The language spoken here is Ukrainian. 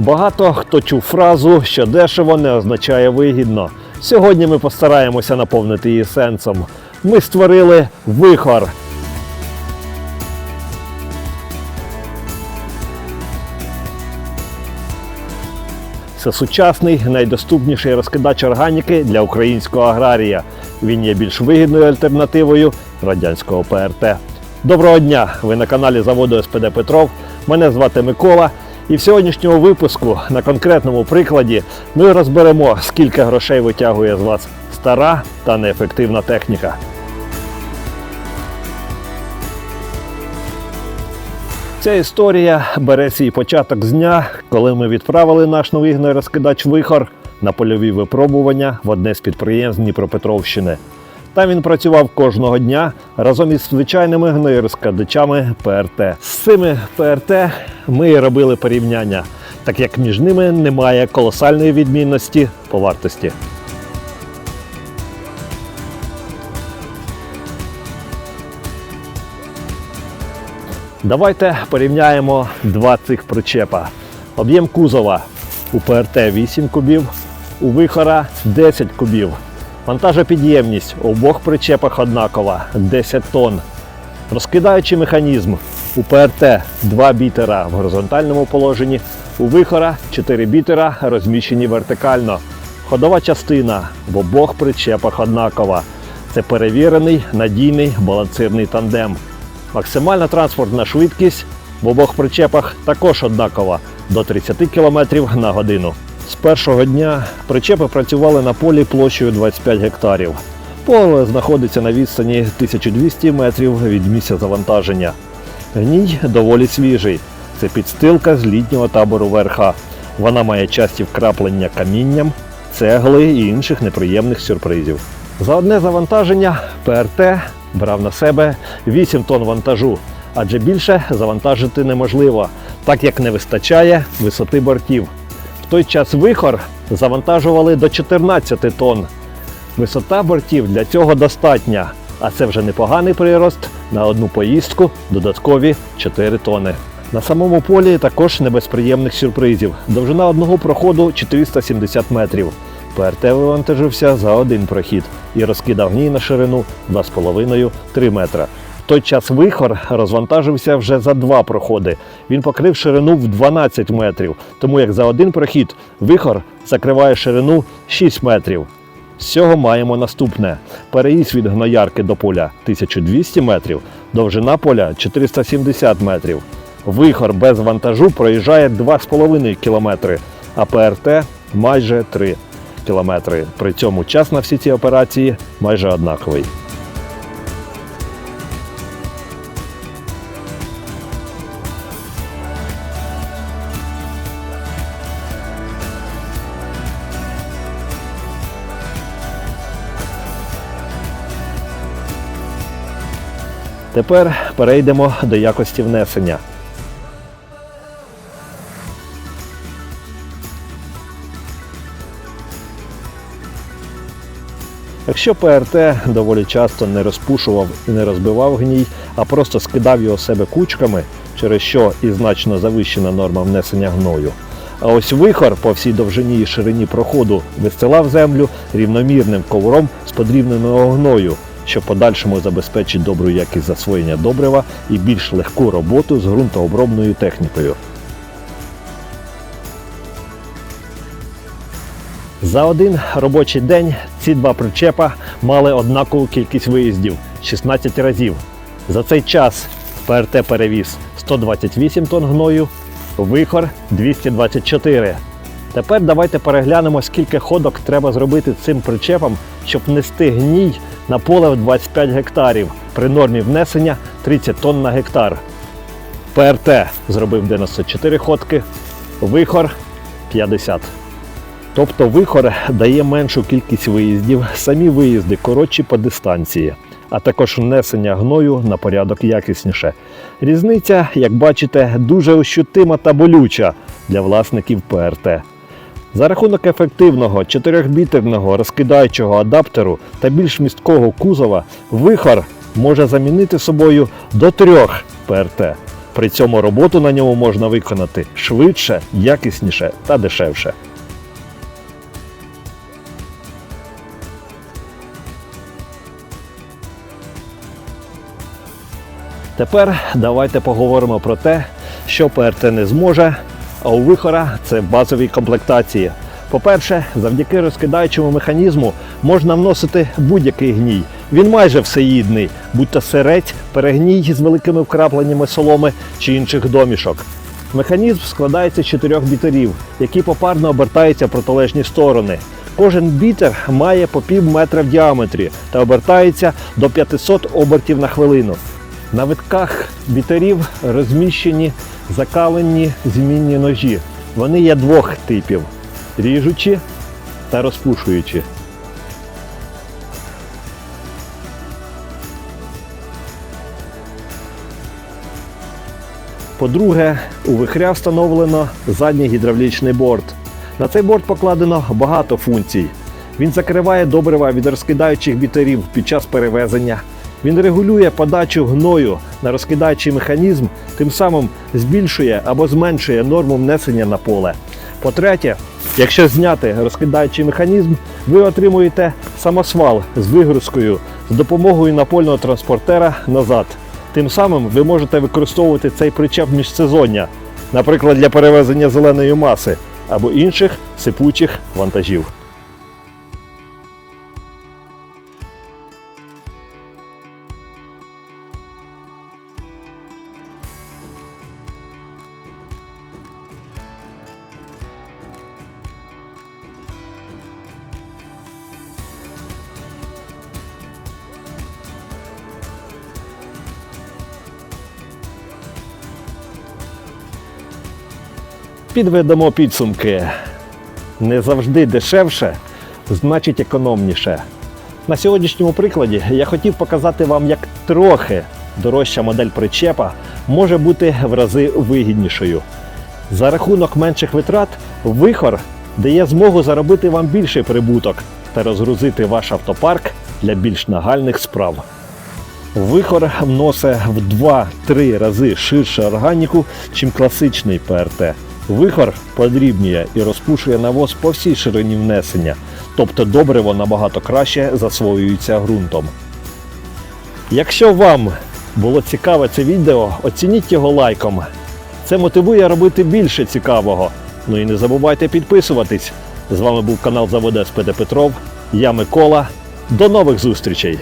Багато хто чув фразу, що дешево не означає вигідно. Сьогодні ми постараємося наповнити її сенсом. Ми створили вихор. Це сучасний, найдоступніший розкидач органіки для українського аграрія. Він є більш вигідною альтернативою радянського ПРТ. Доброго дня! Ви на каналі заводу СПД Петров. Мене звати Микола. І в сьогоднішньому випуску на конкретному прикладі ми розберемо, скільки грошей витягує з вас стара та неефективна техніка. Ця історія бере свій початок з дня, коли ми відправили наш новий гнойрозкидач вихор на польові випробування в одне з підприємств Дніпропетровщини. Там він працював кожного дня разом із звичайними гнойрозкидачами ПРТ. З цими ПРТ ми робили порівняння, так як між ними немає колосальної відмінності по вартості. Давайте порівняємо два цих причепа. Об'єм кузова у ПРТ 8 кубів, у вихора 10 кубів. Вантажопідємність у обох причепах однакова 10 тонн. Розкидаючий механізм у ПРТ 2 бітера в горизонтальному положенні, у вихора 4 бітера розміщені вертикально. Ходова частина в обох причепах однакова. Це перевірений надійний балансирний тандем. Максимальна транспортна швидкість в обох причепах також однакова до 30 км на годину. З першого дня причепи працювали на полі площею 25 гектарів. Поле знаходиться на відстані 1200 метрів від місця завантаження. Гній доволі свіжий. Це підстилка з літнього табору верха. Вона має часті вкраплення камінням, цегли і інших неприємних сюрпризів. За одне завантаження ПРТ брав на себе 8 тонн вантажу, адже більше завантажити неможливо, так як не вистачає висоти бортів. В той час вихор завантажували до 14 тонн. Висота бортів для цього достатня, а це вже непоганий прирост на одну поїздку додаткові 4 тонни. На самому полі також не без приємних сюрпризів. Довжина одного проходу 470 метрів. ПРТ вивантажився за один прохід і розкидав гній на ширину 2,5-3 метра. В той час вихор розвантажився вже за два проходи. Він покрив ширину в 12 метрів, тому як за один прохід вихор закриває ширину 6 метрів. З цього маємо наступне: переїзд від гноярки до поля 1200 метрів, довжина поля 470 метрів. Вихор без вантажу проїжджає 2,5 кілометри, а ПРТ майже 3 кілометри. При цьому час на всі ці операції майже однаковий. Тепер перейдемо до якості внесення. Якщо ПРТ доволі часто не розпушував і не розбивав гній, а просто скидав його себе кучками, через що і значно завищена норма внесення гною. А ось вихор по всій довжині і ширині проходу вистилав землю рівномірним ковром з подрібненого гною, що в подальшому забезпечить добру якість засвоєння добрива і більш легку роботу з ґрунтообробною технікою. За один робочий день ці два причепа мали однакову кількість виїздів 16 разів. За цей час ПРТ перевіз 128 тонн гною, вихор 224. Тепер давайте переглянемо, скільки ходок треба зробити цим причепам, щоб нести гній на поле в 25 гектарів при нормі внесення 30 тонн на гектар. ПРТ зробив 94 ходки, вихор 50. Тобто вихор дає меншу кількість виїздів, самі виїзди коротші по дистанції, а також внесення гною на порядок якісніше. Різниця, як бачите, дуже ощутима та болюча для власників ПРТ. За рахунок ефективного чотирьохбітерного розкидаючого адаптеру та більш місткого кузова, вихор може замінити собою до трьох ПРТ. При цьому роботу на ньому можна виконати швидше, якісніше та дешевше. Тепер давайте поговоримо про те, що ПРТ не зможе, а у вихора це базові комплектації. По-перше, завдяки розкидаючому механізму можна вносити будь-який гній. Він майже всеїдний, будь то середь, перегній з великими вкрапленнями соломи чи інших домішок. Механізм складається з чотирьох бітерів, які попарно обертаються в протилежні сторони. Кожен бітер має по пів метра в діаметрі та обертається до 500 обертів на хвилину. На витках бітерів розміщені закалені змінні ножі. Вони є двох типів: ріжучі та розпушуючі. По-друге, у вихря встановлено задній гідравлічний борт. На цей борт покладено багато функцій. Він закриває добрива від розкидаючих бітерів під час перевезення. Він регулює подачу гною на розкидаючий механізм, тим самим збільшує або зменшує норму внесення на поле. По-третє, якщо зняти розкидаючий механізм, ви отримуєте самосвал з вигрузкою з допомогою напольного транспортера назад. Тим самим ви можете використовувати цей причеп міжсезоння, наприклад, для перевезення зеленої маси або інших сипучих вантажів. Підведемо підсумки. Не завжди дешевше, значить економніше. На сьогоднішньому прикладі я хотів показати вам, як трохи дорожча модель причепа може бути в рази вигіднішою. За рахунок менших витрат вихор дає змогу заробити вам більший прибуток та розгрузити ваш автопарк для більш нагальних справ. Вихор вносить в 2-3 рази ширше органіку, чим класичний ПРТ. Вихор подрібнює і розпушує навоз по всій ширині внесення, тобто добриво набагато краще засвоюється ґрунтом. Якщо вам було цікаве це відео, оцініть його лайком. Це мотивує робити більше цікавого. Ну і не забувайте підписуватись. З вами був канал Заводець Петро Петров. Я Микола. До нових зустрічей!